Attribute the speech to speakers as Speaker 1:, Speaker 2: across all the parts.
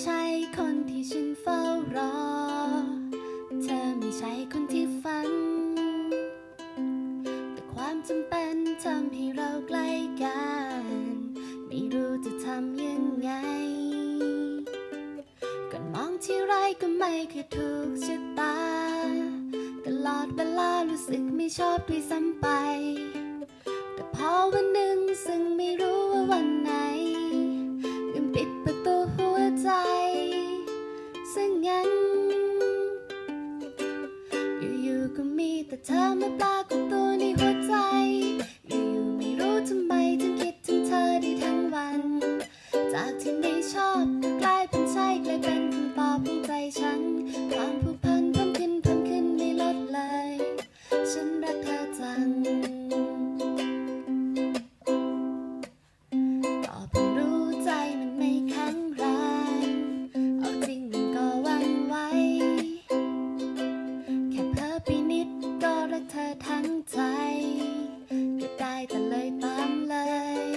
Speaker 1: ใช่คนที่ฉันเฝ้ารอ เธอไม่ใช่คนที่ฝัน แต่ความจำเป็นทำให้เราใกล้กัน ไม่รู้จะทำยังไงก่อนมองที่ไรก็ไม่เคยถูกชะตา ตลอดเวลารู้สึกไม่ชอบด้วยซ้ำไป แต่พอวันหนึ่งัน อยู่ๆก็มีแต่เธอมาปรากฏ เธอทั้งใจก็ได้แต่เลยตามเลย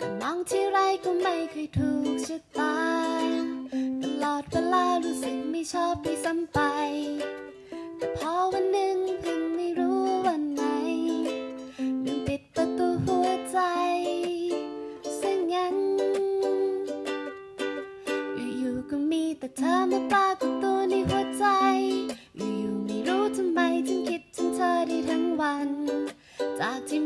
Speaker 1: ก็มองที่ไรก็ไม่เคยถูกชะตาตลอดเวลารู้สึกไม่ชอบด้วยซ้ำไป แต่พอวันหนึ่งเพิ่งไม่รู้วันไหนลืมปิดประตูหัวใจซึ่งงั้นอยู่ๆก็มีแต่เธอมาปรากฏตัวในหัวใจ จากที่